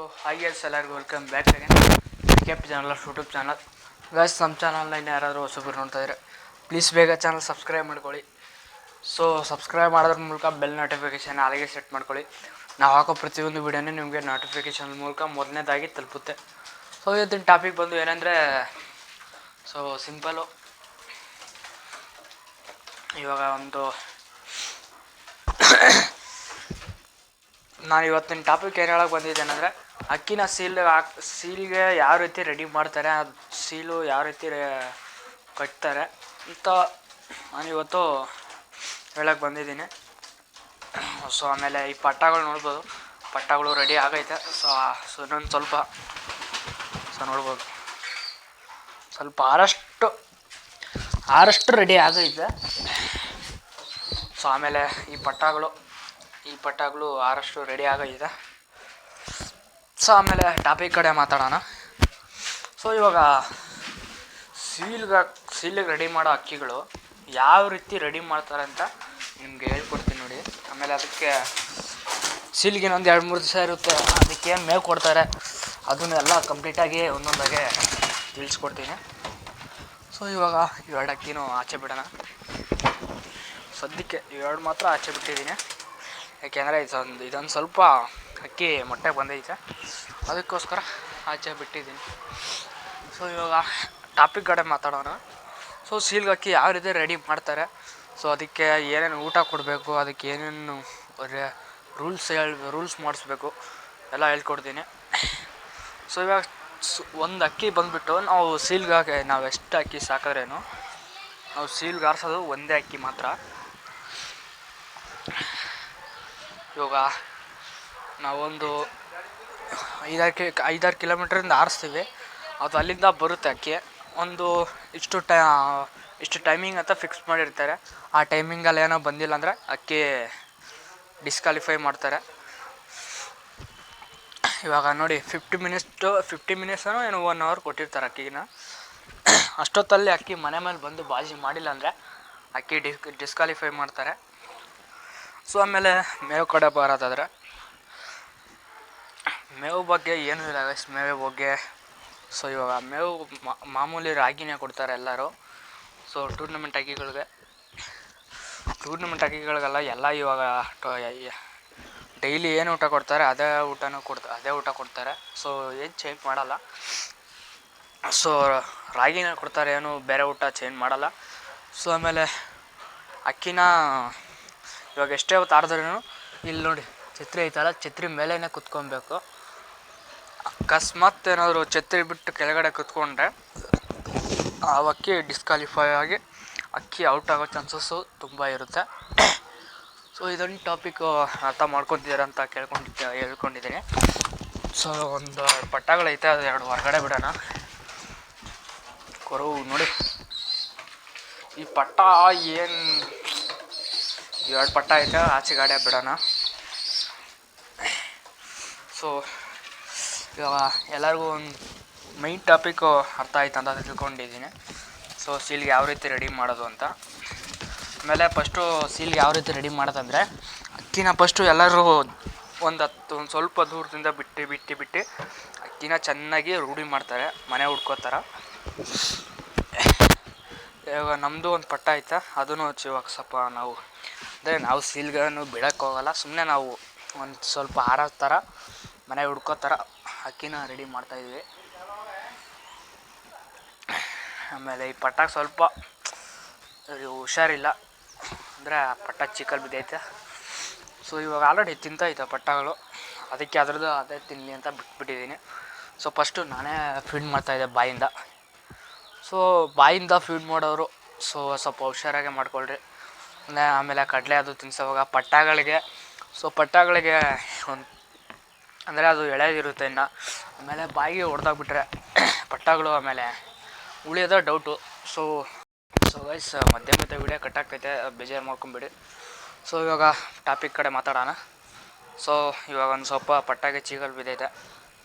Hi yes ಎಲ್ಲರಿಗೂ welcome back again ಕೆಪ್ channel YouTube channel guys ನಮ್ಮ ಚಾನಲ್ನ ಇನ್ನು ಯಾರಾದರೂ ಹೊಸಬ್ರು ನೋಡ್ತಾ ಇದ್ರೆ ಪ್ಲೀಸ್ ಬೇಗ ಚಾನಲ್ ಸಬ್ಸ್ಕ್ರೈಬ್ ಮಾಡ್ಕೊಳ್ಳಿ. ಸೊ ಸಬ್ಸ್ಕ್ರೈಬ್ ಮಾಡೋದ್ರ ಮೂಲಕ ಬೆಲ್ ನೋಟಿಫಿಕೇಷನ್ ಅಲ್ಲಿಗೆ ಸೆಟ್ ಮಾಡ್ಕೊಳ್ಳಿ. ನಾವು ಹಾಕೋ ಪ್ರತಿಯೊಂದು ವಿಡಿಯೋನೇ ನಿಮಗೆ ನೋಟಿಫಿಕೇಷನ್ ಮೂಲಕ ಮೊದಲನೇದಾಗಿ ತಲುಪುತ್ತೆ. ಸೊ ಇವತ್ತಿನ ಟಾಪಿಕ್ ಬಂದು ಏನಂದರೆ ಸೊ ಸಿಂಪಲು ಇವಾಗ ಒಂದು ನಾನು ಇವತ್ತಿನ ಟಾಪಿಕ್ ಏನು ಹೇಳೋಕ್ಕೆ ಬಂದಿದ್ದೇನೆ ಅಂದರೆ ಅಕ್ಕಿನ ಸೀಲ್ ಹಾಕ್ ಸೀಲ್ಗೆ ಯಾವ ರೀತಿ ರೆಡಿ ಮಾಡ್ತಾರೆ, ಅದು ಸೀಲು ಯಾವ ರೀತಿ ಕಟ್ತಾರೆ ಅಂತ ನಾನು ಇವತ್ತು ಹೇಳಕ್ಕೆ ಬಂದಿದ್ದೀನಿ. ಸೊ ಆಮೇಲೆ ಈ ಪಟ್ಟಗಳು ನೋಡ್ಬೋದು. ಪಟ್ಟಗಳು ರೆಡಿ ಆಗೈತೆ. ಸೊ ಸೊ ಇನ್ನೊಂದು ಸ್ವಲ್ಪ ಸೊ ನೋಡ್ಬೋದು. ಸ್ವಲ್ಪ ಆರಷ್ಟು ಆರಷ್ಟು ರೆಡಿ ಆಗೈತೆ. ಸೊ ಆಮೇಲೆ ಈ ಪಟ್ಟಗಳು ಈ ಪಟ್ಟಗಳು ಆರಷ್ಟು ರೆಡಿ ಆಗೈತೆ. ಸೊ ಆಮೇಲೆ ಟಾಪಿಕ್ ಕಡೆ ಮಾತಾಡೋಣ. ಸೊ ಇವಾಗ ಸೀಲ್ಗೆ, ಸೀಲಿಗೆ ರೆಡಿ ಮಾಡೋ ಅಕ್ಕಿಗಳು ಯಾವ ರೀತಿ ರೆಡಿ ಮಾಡ್ತಾರೆ ಅಂತ ನಿಮ್ಗೆ ಹೇಳ್ಕೊಡ್ತೀನಿ ನೋಡಿ. ಆಮೇಲೆ ಅದಕ್ಕೆ ಸೀಲ್ಗೆ ಇನ್ನೊಂದು ಎರಡು ಮೂರು ದಿವಸ ಇರುತ್ತೆ. ಅದಕ್ಕೆ ಏನು ಮೇವು ಕೊಡ್ತಾರೆ ಅದನ್ನೆಲ್ಲ ಕಂಪ್ಲೀಟಾಗಿ ಒಂದೊಂದಾಗೆ ತಿಳಿಸ್ಕೊಡ್ತೀನಿ. ಸೊ ಇವಾಗ ಇವೆರಡು ಅಕ್ಕಿನೂ ಆಚೆ ಬಿಡೋಣ. ಸದ್ಯಕ್ಕೆ ಇವೆರಡು ಮಾತ್ರ ಆಚೆ ಬಿಟ್ಟಿದ್ದೀನಿ. ಯಾಕೆಂದರೆ ಇದೊಂದು ಇದೊಂದು ಸ್ವಲ್ಪ ಅಕ್ಕಿ ಮೊಟ್ಟೆ ಬಂದೈತೆ. ಅದಕ್ಕೋಸ್ಕರ ಆಚೆ ಬಿಟ್ಟಿದ್ದೀನಿ. ಸೊ ಇವಾಗ ಟಾಪಿಕ್ ಕಡೆ ಮಾತಾಡೋಣ. ಸೊ ಸೀಲ್ಗೆ ಅಕ್ಕಿ ಯಾವ ರೀತಿ ರೆಡಿ ಮಾಡ್ತಾರೆ? ಸೊ ಅದಕ್ಕೆ ಏನೇನು ಊಟ ಕೊಡಬೇಕು? ಅದಕ್ಕೆ ಏನೇನು ರೂಲ್ಸ್ ಹೇಳ ರೂಲ್ಸ್ ಮಾಡಿಸ್ಬೇಕು? ಎಲ್ಲ ಹೇಳ್ಕೊಡ್ತೀನಿ. ಸೊ ಇವಾಗ ಒಂದು ಅಕ್ಕಿ ಬಂದುಬಿಟ್ಟು ನಾವು ಸೀಲ್ಗೆ ನಾವು ಎಷ್ಟು ಅಕ್ಕಿ ಸಾಕಿದ್ರೇನು? ನಾವು ಸೀಲ್ಗೆ ಆರಿಸೋದು ಒಂದೇ ಅಕ್ಕಿ ಮಾತ್ರ. ಇವಾಗ ನಾವೊಂದು ಐದಾರು ಕಿ ಐದಾರು ಕಿಲೋಮೀಟ್ರಿಂದ ಆರಿಸ್ತೀವಿ. ಅದು ಅಲ್ಲಿಂದ ಬರುತ್ತೆ ಅಕ್ಕಿ. ಒಂದು ಇಷ್ಟು ಟೈ, ಇಷ್ಟು ಟೈಮಿಂಗ್ ಅಂತ ಫಿಕ್ಸ್ ಮಾಡಿರ್ತಾರೆ. ಆ ಟೈಮಿಂಗಲ್ಲಿ ಏನೋ ಬಂದಿಲ್ಲ ಅಂದರೆ ಅಕ್ಕಿ ಡಿಸ್ಕ್ವಾಲಿಫೈ ಮಾಡ್ತಾರೆ. ಇವಾಗ ನೋಡಿ ಫಿಫ್ಟಿ ಮಿನಿಟ್ಸು ಫಿಫ್ಟಿ ಮಿನಿಟ್ಸನೋ ಏನು ಒನ್ ಅವರ್ ಕೊಟ್ಟಿರ್ತಾರೆ ಅಕ್ಕಿನ ಅಷ್ಟೊತ್ತಲ್ಲಿ ಅಕ್ಕಿ ಮನೆ ಮೇಲೆ ಬಂದು ಬಾಜಿ ಮಾಡಿಲ್ಲ ಅಂದರೆ ಅಕ್ಕಿ ಡಿಸ್ ಡಿಸ್ಕ್ವಾಲಿಫೈ ಮಾಡ್ತಾರೆ. ಸೊ ಆಮೇಲೆ ಮೇವು ಕಡೆ ಬರೋದಾದ್ರೆ ಮೇವು ಬಗ್ಗೆ ಏನೂ ಇಲ್ಲ ಗೈಸ್ ಮೇವು ಬಗ್ಗೆ ಸೊ ಇವಾಗ ಮೇವು ಮಾಮೂಲಿ ರಾಗಿನೇ ಕೊಡ್ತಾರೆ ಎಲ್ಲರೂ. ಸೊ ಟೂರ್ನಮೆಂಟ್ ಅಕ್ಕಿಗಳಿಗೆ ಟೂರ್ನಮೆಂಟ್ ಅಕ್ಕಿಗಳಿಗೆಲ್ಲ ಎಲ್ಲ ಇವಾಗ ಡೈಲಿ ಏನು ಊಟ ಕೊಡ್ತಾರೆ, ಅದೇ ಊಟನೂ ಕೊಡ್ತಾರೆ ಅದೇ ಊಟ ಕೊಡ್ತಾರೆ. ಸೊ ಏನು ಚೇಂಜ್ ಮಾಡಲ್ಲ. ಸೊ ರಾಗಿನೇ ಕೊಡ್ತಾರೆ, ಏನು ಬೇರೆ ಊಟ ಚೇಂಜ್ ಮಾಡಲ್ಲ. ಸೊ ಆಮೇಲೆ ಅಕ್ಕಿನ ಇವಾಗ ಎಷ್ಟೇ ಹೊತ್ತು ಆಡಿದ್ರೂ ಇಲ್ಲಿ ನೋಡಿ, ಛತ್ರಿ ಐತಲ್ಲ, ಛತ್ರಿ ಮೇಲೇ ಕುತ್ಕೊಬೇಕು. ಅಕಸ್ಮಾತ್ ಏನಾದರೂ ಛತ್ರಿ ಬಿಟ್ಟು ಕೆಳಗಡೆ ಕುತ್ಕೊಂಡ್ರೆ, ಆ ಅಕ್ಕಿ ಡಿಸ್ಕ್ವಾಲಿಫೈ ಆಗಿ ಅಕ್ಕಿ ಔಟ್ ಆಗೋ ಚಾನ್ಸಸ್ಸು ತುಂಬ ಇರುತ್ತೆ. ಸೊ ಇದೊಂದು ಟಾಪಿಕ್ಕು ಅರ್ಥ ಮಾಡ್ಕೊತಿದ್ದೀರ ಅಂತ ಕೇಳ್ಕೊಂಡಿದ್ದೆ, ಹೇಳ್ಕೊಂಡಿದ್ದೀನಿ. ಸೊ ಒಂದು ಪಟ್ಟಗಳೈತೆ ಅದು ಎರಡು ಹೊರಗಡೆ ಬಿಡೋಣ. ಕೊರವು ನೋಡಿ. ಈ ಪಟ್ಟ ಏನು ಎರಡು ಪಟ್ಟ ಐತೆ ಆಚೆ ಗಾಡೆ ಬಿಡೋಣ. ಸೊ ಇವಾಗ ಎಲ್ಲರಿಗೂ ಒಂದು ಮೈನ್ ಟಾಪಿಕ್ಕು ಅರ್ಥ ಆಯ್ತು ಅಂತ ತಿಳ್ಕೊಂಡಿದ್ದೀನಿ. ಸೊ ಸೀಲ್ಗೆ ಯಾವ ರೀತಿ ರೆಡಿ ಮಾಡೋದು ಅಂತ. ಆಮೇಲೆ ಫಸ್ಟು ಸೀಲ್ಗೆ ಯಾವ ರೀತಿ ರೆಡಿ ಮಾಡೋದಂದರೆ ಅಕ್ಕಿನ ಫಸ್ಟು ಎಲ್ಲರೂ ಒಂದು ಹತ್ತು, ಒಂದು ಸ್ವಲ್ಪ ದೂರದಿಂದ ಬಿಟ್ಟು ಬಿಟ್ಟು ಬಿಟ್ಟು ಅಕ್ಕಿನ ಚೆನ್ನಾಗಿ ರೂಢಿ ಮಾಡ್ತಾರೆ, ಮನೆ ಹುಡ್ಕೋತಾರ ಇವಾಗ ನಮ್ಮದು ಒಂದು ಪಟ್ಟ ಐತೆ, ಅದನ್ನು ಇವಾಗ ಸ್ವಲ್ಪ ನಾವು. ಅಂದರೆ ನಾವು ಸೀಲ್ಗಳನ್ನು ಬಿಡೋಕ್ಕೋಗಲ್ಲ ಸುಮ್ಮನೆ ನಾವು ಒಂದು ಸ್ವಲ್ಪ ಆರೋ ಥರ ಮನೆ ಹುಡ್ಕೋ ಥರ ಅಕ್ಕಿನ ರೆಡಿ ಮಾಡ್ತಾ ಮಾಡ್ತಾಯಿದ್ವಿ ಆಮೇಲೆ ಈ ಪಟ್ಟಾಗ ಸ್ವಲ್ಪ ಹುಷಾರಿಲ್ಲ. ಅಂದರೆ ಪಟ್ಟ ಚಿಕ್ಕಲ್ಲಿ ಬಿದ್ದೈತೆ. ಸೊ ಇವಾಗ ಆಲ್ರೆಡಿ ತಿಂತೈತೆ ಪಟ್ಟಗಳು. ಅದಕ್ಕೆ ಅದ್ರದ್ದು ಅದೇ ತಿನ್ನಲಿ ಅಂತ ಬಿಟ್ಬಿಟ್ಟಿದ್ದೀನಿ. ಸೊ ಫಸ್ಟು ನಾನೇ ಫೀಡ್ ಮಾಡ್ತಾಯಿದ್ದೆ ಬಾಯಿಂದ. ಸೊ ಬಾಯಿಂದ ಫೀಡ್ ಮಾಡೋರು ಸೊ ಸ್ವಲ್ಪ ಹುಷಾರಾಗೆ ಮಾಡ್ಕೊಳ್ರಿ. ಆಮೇಲೆ ಕಡಲೆ ಅದು ತಿನ್ಸೋವಾಗ ಪಟ್ಟಗಳಿಗೆ ಸೊ ಪಟ್ಟಗಳಿಗೆ ಒಂದು ಅಂದರೆ ಅದು ಎಳೆದಿರುತ್ತೆ ಇನ್ನು. ಆಮೇಲೆ ಬಾಯಿಗೆ ಹೊಡೆದಾಗ್ಬಿಟ್ರೆ ಪಟ್ಟಗಳು ಆಮೇಲೆ ಉಳಿಯೋದೇ ಡೌಟು ಸೊ ಸೊ ವೈಸ್ ಮಧ್ಯ ಮಧ್ಯೆ ವಿಡಿಯೋ ಕಟ್ಟಾಗ್ತೈತೆ ಬೇಜಾರು ಮಾಡ್ಕೊಂಬಿಡಿ ಸೊ ಇವಾಗ ಟಾಪಿಕ್ ಕಡೆ ಮಾತಾಡೋಣ. ಸೊ ಇವಾಗ ಒಂದು ಸ್ವಲ್ಪ ಪಟ್ಟಾಗೆ ಚೀಗಲ್ ಬಿದ್ದೈತೆ.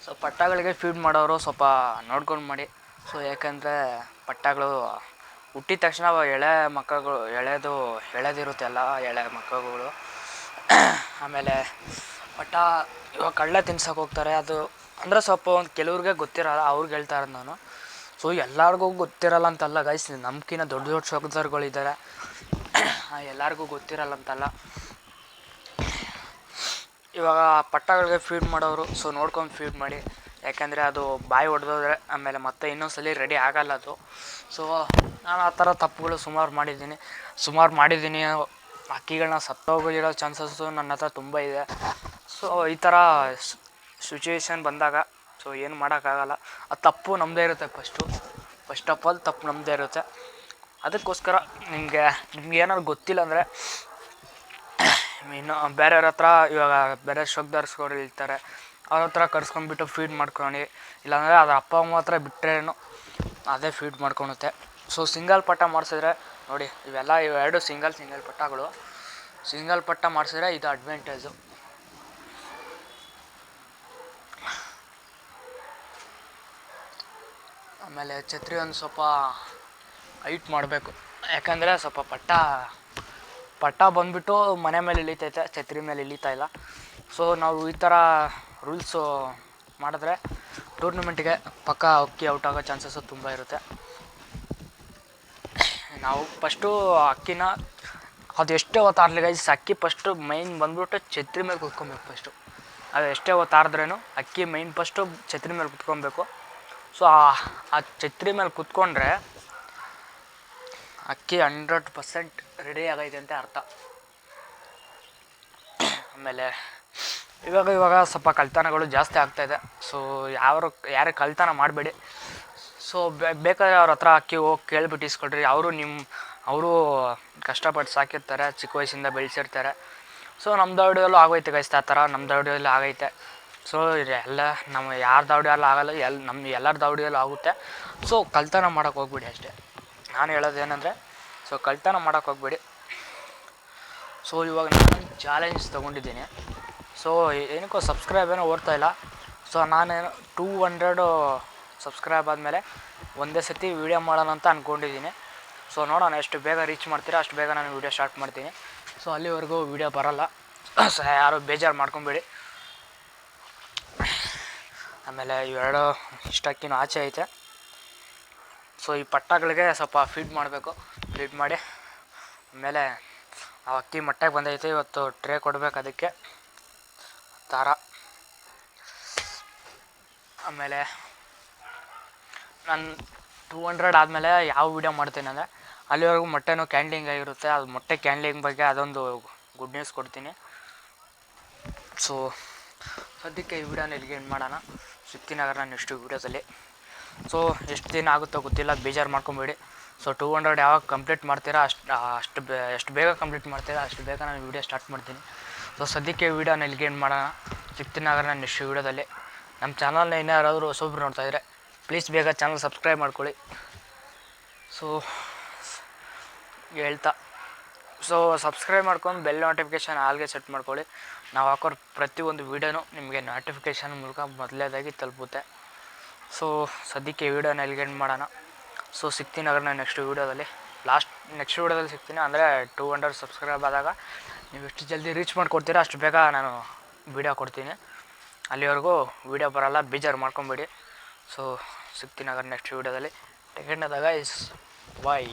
ಸೊ ಪಟ್ಟಾಗಳಿಗೆ ಫೀಡ್ ಮಾಡೋರು ಸ್ವಲ್ಪ ನೋಡ್ಕೊಂಡು ಮಾಡಿ. ಸೊ ಯಾಕೆಂದರೆ ಪಟ್ಟಾಗಳು ಹುಟ್ಟಿದ ತಕ್ಷಣ ಎಳೆ ಮಕ್ಕಳು ಎಳೆದು ಎಳೆದಿರುತ್ತೆ ಎಲ್ಲ ಎಳೆ ಮಕ್ಕಳುಗಳು. ಆಮೇಲೆ ಪಟ್ಟ ಇವಾಗ ಕಳ್ಳ ತಿನ್ಸಕ್ಕೆ ಹೋಗ್ತಾರೆ. ಅದು ಅಂದರೆ ಸ್ವಲ್ಪ ಒಂದು ಕೆಲವ್ರಿಗೆ ಗೊತ್ತಿರಲ್ಲ, ಅವ್ರಿಗೆ ಹೇಳ್ತಾ ಇರೋದು ನಾನು. ಸೊ ಎಲ್ಲರಿಗೂ ಗೊತ್ತಿರಲ್ಲ ಅಂತಲ್ಲ ಗೈಸ್ ನಮ್ಕಿನ್ನ ದೊಡ್ಡ ದೊಡ್ಡ ಶೋಕರ್ಗಳಿದ್ದಾರೆ ಎಲ್ಲರಿಗೂ ಗೊತ್ತಿರಲ್ಲ ಅಂತಲ್ಲ. ಇವಾಗ ಪಟ್ಟಗಳಿಗೆ ಫೀಡ್ ಮಾಡೋರು ಸೊ ನೋಡ್ಕೊಂಡು ಫೀಡ್ ಮಾಡಿ. ಯಾಕೆಂದರೆ ಅದು ಬಾಯಿ ಹೊಡೆದೋದ್ರೆ ಆಮೇಲೆ ಮತ್ತೆ ಇನ್ನೊಂದ್ಸಲಿ ರೆಡಿ ಆಗಲ್ಲ ಅದು. ಸೊ ನಾನು ಆ ಥರ ತಪ್ಪುಗಳು ಸುಮಾರು ಮಾಡಿದ್ದೀನಿ. ಸುಮಾರು ಮಾಡಿದ್ದೀನಿ ಹಕ್ಕಿಗಳನ್ನ ಸತ್ತೋಗಿರೋ ಚಾನ್ಸಸ್ಸು ನನ್ನ ಹತ್ರ ತುಂಬ ಇದೆ. ಸೊ, ಈ ಥರ ಸಿಚುವೇಶನ್ ಬಂದಾಗ, ಸೊ, ಏನು ಮಾಡೋಕ್ಕಾಗಲ್ಲ. ಆ ತಪ್ಪು ನಮ್ಮದೇ ಇರುತ್ತೆ ಫಸ್ಟು ಫಸ್ಟ್ ಆಫ್ ಆಲ್ ತಪ್ಪು ನಮ್ಮದೇ ಇರುತ್ತೆ. ಅದಕ್ಕೋಸ್ಕರ ನಿಮಗೆ, ನಿಮ್ಗೆ ಏನಾದ್ರು ಗೊತ್ತಿಲ್ಲ ಅಂದರೆ, ಇನ್ನು ಬೇರೆಯವ್ರ ಹತ್ರ ಇವಾಗ ಬೇರೆ ಶೋಕ್ದಾರ್ಸ್ಗಳು ಇರ್ತಾರೆ, ಅವ್ರ ಹತ್ರ ಕರ್ಸ್ಕೊಂಡ್ಬಿಟ್ಟು ಫೀಡ್ ಮಾಡ್ಕೊಂಡು ಇಲ್ಲಾಂದರೆ ಅದರ ಅಪ್ಪ ಅಮ್ಮ ಹತ್ರ ಬಿಟ್ಟರೇನು ಅದೇ ಫೀಡ್ ಮಾಡ್ಕೊಳುತ್ತೆ. ಸೊ ಸಿಂಗಲ್ ಪಟ್ಟ ಮಾಡಿಸಿದ್ರೆ, ನೋಡಿ, ಇವೆಲ್ಲ ಇವೆರಡು ಸಿಂಗಲ್ ಸಿಂಗಲ್ ಪಟ್ಟಗಳು. ಸಿಂಗಲ್ ಪಟ್ಟ ಮಾಡಿಸಿದ್ರೆ ಇದು ಅಡ್ವಾಂಟೇಜು ಆಮೇಲೆ ಛತ್ರಿ ಒಂದು ಸ್ವಲ್ಪ ಹೈಟ್ ಮಾಡಬೇಕು. ಯಾಕಂದರೆ ಸ್ವಲ್ಪ ಪಟ್ಟ ಪಟ್ಟ ಬಂದುಬಿಟ್ಟು ಮನೆ ಮೇಲೆ ಇಳಿತೈತೆ, ಛತ್ರಿ ಮೇಲೆ ಇಳಿತಾ ಇಲ್ಲ. ಸೊ ನಾವು ಈ ಥರ ರೂಲ್ಸು ಮಾಡಿದ್ರೆ ಟೂರ್ನಮೆಂಟಿಗೆ ಪಕ್ಕ ಅಕ್ಕಿ ಔಟ್ ಆಗೋ ಚಾನ್ಸಸ್ಸು ತುಂಬ ಇರುತ್ತೆ. ನಾವು ಫಸ್ಟು ಅಕ್ಕಿನ, ಅದು ಎಷ್ಟೇ ಹೊತ್ತಾರಲಿ ಗೈಸ್ ಅಕ್ಕಿ ಫಸ್ಟು ಮೈನ್ ಬಂದ್ಬಿಟ್ಟು ಛತ್ರಿ ಮೇಲೆ ಕುತ್ಕೊಬೇಕು ಫಸ್ಟು ಅದು ಎಷ್ಟೇ ಹೊತ್ತಾರ್ದ್ರೇನು ಅಕ್ಕಿ ಮೈನ್ ಫಸ್ಟು ಛತ್ರಿ ಮೇಲೆ ಕುತ್ಕೊಬೇಕು. ಸೊ ಆ ಛತ್ರಿ ಮೇಲೆ ಕುತ್ಕೊಂಡ್ರೆ ಅಕ್ಕಿ ಹಂಡ್ರೆಡ್ ಪರ್ಸೆಂಟ್ ರೆಡಿ ಆಗೈತೆ ಅಂತ ಅರ್ಥ. ಆಮೇಲೆ ಇವಾಗ ಇವಾಗ ಸ್ವಲ್ಪ ಕಳ್ತನಗಳು ಜಾಸ್ತಿ ಆಗ್ತಾಯಿದೆ ಸೊ ಯಾರು ಯಾರೇ ಕಳ್ತನ ಮಾಡಬೇಡಿ. ಸೊ ಬೇಕಾದ್ರೆ ಅವ್ರ ಹತ್ರ ಅಕ್ಕಿ ಹೋಗಿ ಕೇಳ್ಬಿಟ್ಟು ಇಸ್ಕೊಳ್ರಿ ಅವರು ನಿಮ್ಮ ಅವರು ಕಷ್ಟಪಟ್ಟು ಸಾಕಿರ್ತಾರೆ, ಚಿಕ್ಕ ವಯಸ್ಸಿಂದ ಬೆಳೆಸಿರ್ತಾರೆ. ಸೊ ನಮ್ಮ ದೌಡಿಯಲ್ಲೂ ಆಗೋಯ್ತೆ ಗೈಸ್ ಆ ಥರ ನಮ್ಮ ದೌಡಿಯಲ್ಲಿ ಆಗೈತೆ. ಸೊ ಎಲ್ಲ ನಮ್ಮ ಯಾರ ದೌಡಿಯಲ್ಲೂ ಆಗಲ್ಲ ಎಲ್ಲಿ ನಮ್ಮ ಎಲ್ಲರ ದೌಡಿಯಲ್ಲೂ ಆಗುತ್ತೆ. ಸೊ ಕಳ್ತನ ಮಾಡೋಕೆ ಹೋಗ್ಬಿಡಿ ಅಷ್ಟೇ. ನಾನು ಹೇಳೋದು ಏನಂದರೆ ಸೊ ಕಳ್ತನ ಮಾಡೋಕೆ ಹೋಗ್ಬೇಡಿ. ಸೊ ಇವಾಗ ನಾನು ಚಾಲೆಂಜ್ ತೊಗೊಂಡಿದ್ದೀನಿ. ಸೊ ಏನಕ್ಕೋ ಸಬ್ಸ್ಕ್ರೈಬ್ ಏನೋ ಓಡ್ತಾ ಇಲ್ಲ. ಸೊ ನಾನೇನು ಟೂ ಹಂಡ್ರೆಡು ಸಬ್ಸ್ಕ್ರೈಬ್ ಆದಮೇಲೆ ಒಂದೇ ಸತಿ ವೀಡಿಯೋ ಮಾಡೋಣ ಅಂತ ಅಂದ್ಕೊಂಡಿದ್ದೀನಿ ಸೊ ನೋಡೋಣ ಎಷ್ಟು ಬೇಗ ರೀಚ್ ಮಾಡ್ತೀರಾ, ಅಷ್ಟು ಬೇಗ ನಾನು ವೀಡಿಯೋ ಸ್ಟಾರ್ಟ್ ಮಾಡ್ತೀನಿ. ಸೊ ಅಲ್ಲಿವರೆಗೂ ವೀಡಿಯೋ ಬರೋಲ್ಲ. ಸೊ ಯಾರು ಬೇಜಾರು ಮಾಡ್ಕೊಬೇಡಿ. ಆಮೇಲೆ ಇವೆರಡು ಇಷ್ಟಕ್ಕಿನೂ ಆಚೆ ಐತೆ. ಸೊ ಈ ಪಟ್ಟಗಳಿಗೆ ಸ್ವಲ್ಪ ಫೀಡ್ ಮಾಡಬೇಕು. ಫೀಡ್ ಮಾಡಿ ಆಮೇಲೆ ಆ ಅಕ್ಕಿ ಮೊಟ್ಟೆಗೆ ಬಂದೈತೆ. ಇವತ್ತು ಟ್ರೇ ಕೊಡಬೇಕು ಅದಕ್ಕೆ. ತಾರ ಆಮೇಲೆ ನಾನು ಟೂ ಹಂಡ್ರೆಡ್ ಆದಮೇಲೆ ಯಾವ ವೀಡಿಯೋ ಮಾಡ್ತೀನಿ ಅಂದರೆ ಅಲ್ಲಿವರೆಗೂ ಮೊಟ್ಟೆನೂ ಕ್ಯಾಂಡ್ಲಿಂಗ್ ಆಗಿರುತ್ತೆ. ಅದು ಮೊಟ್ಟೆ ಕ್ಯಾಂಡ್ಲಿಂಗ್ ಬಗ್ಗೆ ಅದೊಂದು ಗುಡ್ ನ್ಯೂಸ್ ಕೊಡ್ತೀನಿ. ಸೊ ಸದ್ಯಕ್ಕೆ ಈ ವಿಡಿಯೋನ ಇಲ್ಲಿಗೆ ಎಂಡ್ ಮಾಡೋಣ. ಸಿಗ್ತೀನಿ ಹಾಗಾದ್ರೆ ನೆಕ್ಸ್ಟ್ ವೀಡಿಯೋದಲ್ಲಿ. ಸೊ ಎಷ್ಟು ದಿನ ಆಗುತ್ತೋ ಗೊತ್ತಿಲ್ಲ ಬೇಜಾರು ಮಾಡ್ಕೊಬೇಡಿ. ಸೊ ಟೂ ಹಂಡ್ರೆಡ್ ಯಾವಾಗ ಕಂಪ್ಲೀಟ್ ಮಾಡ್ತೀರಾ, ಅಷ್ಟು ಅಷ್ಟು ಎಷ್ಟು ಬೇಗ ಕಂಪ್ಲೀಟ್ ಮಾಡ್ತೀರಾ, ಅಷ್ಟು ಬೇಗ ನಾನು ವೀಡಿಯೋ ಸ್ಟಾರ್ಟ್ ಮಾಡ್ತೀನಿ. ಸೊ ಸದ್ಯಕ್ಕೆ ವೀಡಿಯೋನ ಏನು ಮಾಡೋಣ. ನಾನು ನೆಕ್ಸ್ಟ್ ವೀಡಿಯೋದಲ್ಲಿ. ನಮ್ಮ ಚಾನಲ್ನ ಇನ್ನೂ ಯಾರಾದರೂ ನೋಡ್ತಾ ನೋಡ್ತಾಯಿದ್ರೆ ಪ್ಲೀಸ್ ಬೇಗ ಚಾನಲ್ ಸಬ್ಸ್ಕ್ರೈಬ್ ಮಾಡ್ಕೊಳ್ಳಿ. ಸೊ ಹೇಳ್ತಾ. ಸೊ ಸಬ್ಸ್ಕ್ರೈಬ್ ಮಾಡ್ಕೊಂಡು ಬೆಲ್ ನೋಟಿಫಿಕೇಷನ್ ಆಲ್ಗೆ ಸೆಟ್ ಮಾಡ್ಕೊಳ್ಳಿ. ನಾವು ಹಾಕೋರು ಪ್ರತಿಯೊಂದು ವೀಡಿಯೋನು ನಿಮಗೆ ನೋಟಿಫಿಕೇಷನ್ ಮೂಲಕ ಮೊದಲೇದಾಗಿ ತಲುಪುತ್ತೆ. ಸೊ ಸದ್ಯಕ್ಕೆ ವೀಡಿಯೋನ ಎಂಡ್ ಮಾಡೋಣ? ಸೊ ಸಿಗ್ತೀನಿ ಅದ್ರ ನಾನು ನೆಕ್ಸ್ಟ್ ವೀಡಿಯೋದಲ್ಲಿ ಲಾಸ್ಟ್ ನೆಕ್ಸ್ಟ್ ವೀಡಿಯೋದಲ್ಲಿ ಸಿಗ್ತೀನಿ ಅಂದರೆ ಟೂ ಹಂಡ್ರೆಡ್ ಸಬ್ಸ್ಕ್ರೈಬ್ ಆದಾಗ ನೀವು ಎಷ್ಟು ಜಲ್ದಿ ರೀಚ್ ಮಾಡಿಕೊಡ್ತೀರಾ ಅಷ್ಟು ಬೇಗ ನಾನು ವೀಡಿಯೋ ಕೊಡ್ತೀನಿ. ಅಲ್ಲಿವರೆಗೂ ವೀಡಿಯೋ ಬರೋಲ್ಲ, ಬೇಜಾರು ಮಾಡ್ಕೊಂಬೇಡಿ. ಸೊ ಸಿಗ್ತೀನಿ ಅದ್ರ ನೆಕ್ಸ್ಟ್ ವೀಡಿಯೋದಲ್ಲಿ ಟೆಕೆಂಡದಾಗ ಇಸ್ ಬಾಯ್